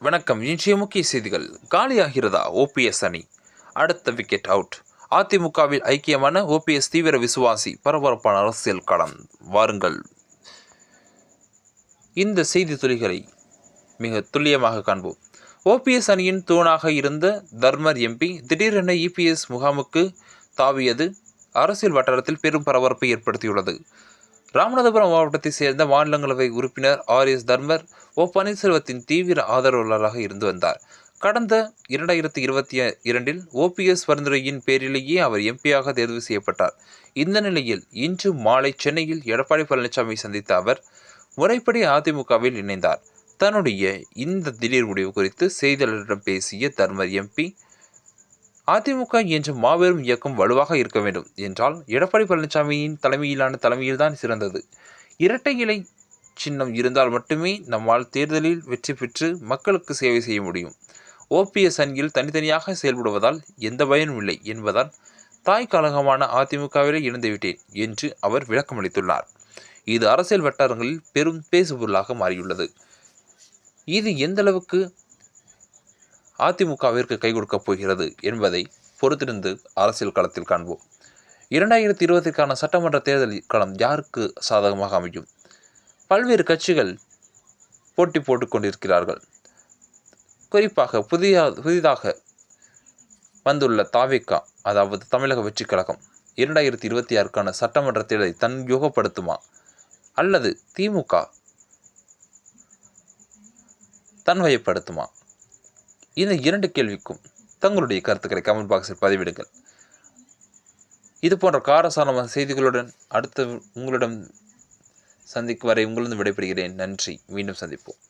வணக்கம். இன்றைய முக்கிய செய்திகள். காலியாகிறதா? ஓபிஎஸ் அணி. அடுத்த விக்கெட் அவுட் அதிமுகவில் ஐக்கியமான ஓபிஎஸ் தீவிர விசுவாசி பரபரப்பான அரசியல் களம். வாருங்கள். இந்த செய்தி துளிகளை மிக துல்லியமாக காண்போம். ஓபிஎஸ் அணியின் தூணாக இருந்த தர்மர் எம்பி திடீரென இபிஎஸ் முகாமுக்கு தாவியது. அரசியல் வட்டாரத்தில் பெரும் பரபரப்பை ஏற்படுத்தியுள்ளது. ராமநாதபுரம் மாவட்டத்தைச் சேர்ந்த மாநிலங்களவை உறுப்பினர் ஆர் எஸ் தர்மர் ஓ பன்னீர்செல்வத்தின் தீவிர ஆதரவாளராக இருந்து வந்தார். கடந்த இரண்டாயிரத்தி இருபத்தி இரண்டில் ஓபிஎஸ் பரிந்துரையின் பேரிலேயே அவர் எம்பியாக தேர்வு செய்யப்பட்டார். இந்த நிலையில் இன்று மாலை சென்னையில் எடப்பாடி பழனிசாமி சந்தித்த அவர் முறைப்படி அதிமுகவில் இணைந்தார். தன்னுடைய இந்த திடீர் முடிவு குறித்து செய்தியாளரிடம் பேசிய தர்மர் எம்பி அதிமுக என்ற மாபெரும் இயக்கம் வலுவாக இருக்க வேண்டும் என்றால் எடப்பாடி பழனிசாமியின் தலைமையிலான தலைமையில்தான் சிறந்தது. இரட்டை இலை சின்னம் இருந்தால் மட்டுமே நம்மால் தேர்தலில் வெற்றி பெற்று மக்களுக்கு சேவை செய்ய முடியும். ஓபிஎஸ் அணியில் தனித்தனியாக செயல்படுவதால் எந்த பயனும் இல்லை என்பதால் தாய் கழகமான அதிமுகவிலே இணைந்துவிட்டேன் என்று அவர் விளக்கமளித்துள்ளார். இது அரசியல் வட்டாரங்களில் பெரும் பேசுபொருளாக மாறியுள்ளது. இது எந்தளவுக்கு அதிமுகவிற்கு கை கொடுக்கப் போகிறது என்பதை பொறுத்திருந்து அரசியல் களத்தில் காண்போம். இரண்டாயிரத்தி இருபத்திற்கான சட்டமன்ற தேர்தல் களம் யாருக்கு சாதகமாக அமையும்? பல்வேறு கட்சிகள் போட்டி போட்டுக் கொண்டிருக்கிறார்கள். குறிப்பாக புதிய புதிதாக வந்துள்ள தாவேக்கா அதாவது தமிழக வெற்றிக் கழகம் இரண்டாயிரத்தி இருபத்தி ஆறுக்கான சட்டமன்ற தேர்தலை தன் யோகப்படுத்துமா? அல்லது திமுக தன்வயப்படுத்துமா? இந்த இரண்டு கேள்விக்கும் தங்களுடைய கருத்துக்களை கமெண்ட் பாக்ஸில் பதிவிடுங்கள். இது போன்ற காரசாரமான செய்திகளுடன் அடுத்த உங்களிடம் சந்திக்கும் வரை உங்களிடம் விடைபெறுகிறேன். நன்றி. மீண்டும் சந்திப்போம்.